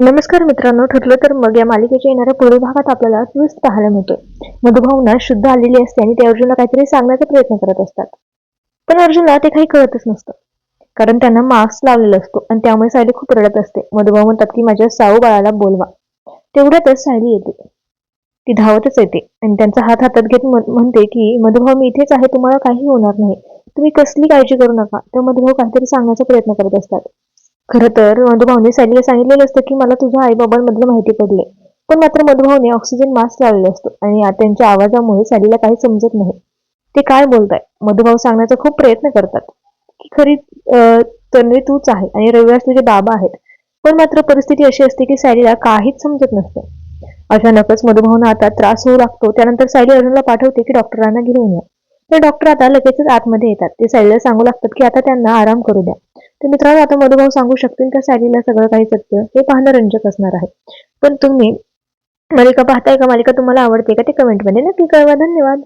नमस्कार मित्रांनो ठरलं तर मग या मालिकेच्या येणाऱ्या पुढील भागात आपल्याला ट्विस्ट पाहायला मिळतो मधुभावना शुद्ध आलेली असते आणि ते अर्जुनला काहीतरी सांगण्याचा प्रयत्न करत असतात. पण अर्जुनला ते काही कळतच नसतं. कारण त्यांना मास्क लावलेला असतो आणि त्यामुळे सायली खूप रडत असते. मधुभाव म्हणतात की माझ्या साऊ बाळाला बोलवा. तेवढ्यातच सायली येते. ती धावतच येते आणि त्यांचा हात हातात घेत म्हणते की मधुभाव मी इथेच आहे तुम्हाला काही होणार नाही. तुम्ही कसली काळजी करू नका. तर मधुभाव काहीतरी सांगण्याचा प्रयत्न करत असतात. खरं तर मधुभावने सायलीला सांगितलेलं असतं की मला तुझ्या आईबाबांमधलं माहिती पडले पण मात्र मधुभावने ऑक्सिजन मास्क लावलेला असतो आणि त्यांच्या आवाजामुळे सॅलीला काही समजत नाही. ते काय बोलताय? मधुभाव सांगण्याचा खूप प्रयत्न करतात की खरी तन्वी तूच आहे आणि रविवार तुझे बाबा आहेत. पण मात्र परिस्थिती अशी असते की सॅलीला काहीच समजत नसतं. अचानकच मधुभावना आता त्रास होऊ लागतो. त्यानंतर सायली अर्जुनला पाठवते की डॉक्टरांना घेऊन या. तर डॉक्टर आता लगेचच आतमध्ये येतात. ते सायलीला सांगू लागतात की आता त्यांना आराम करू द्या. तर मित्रांनो आता मधुभाव सांगू शकतील का सायलीला सगळं काही सत्य? हे पाहणं रंजक असणार आहे. पण तुम्ही मालिका पाहताय का? मालिका तुम्हाला आवडते का ते कमेंटमध्ये नक्की कळवा. धन्यवाद.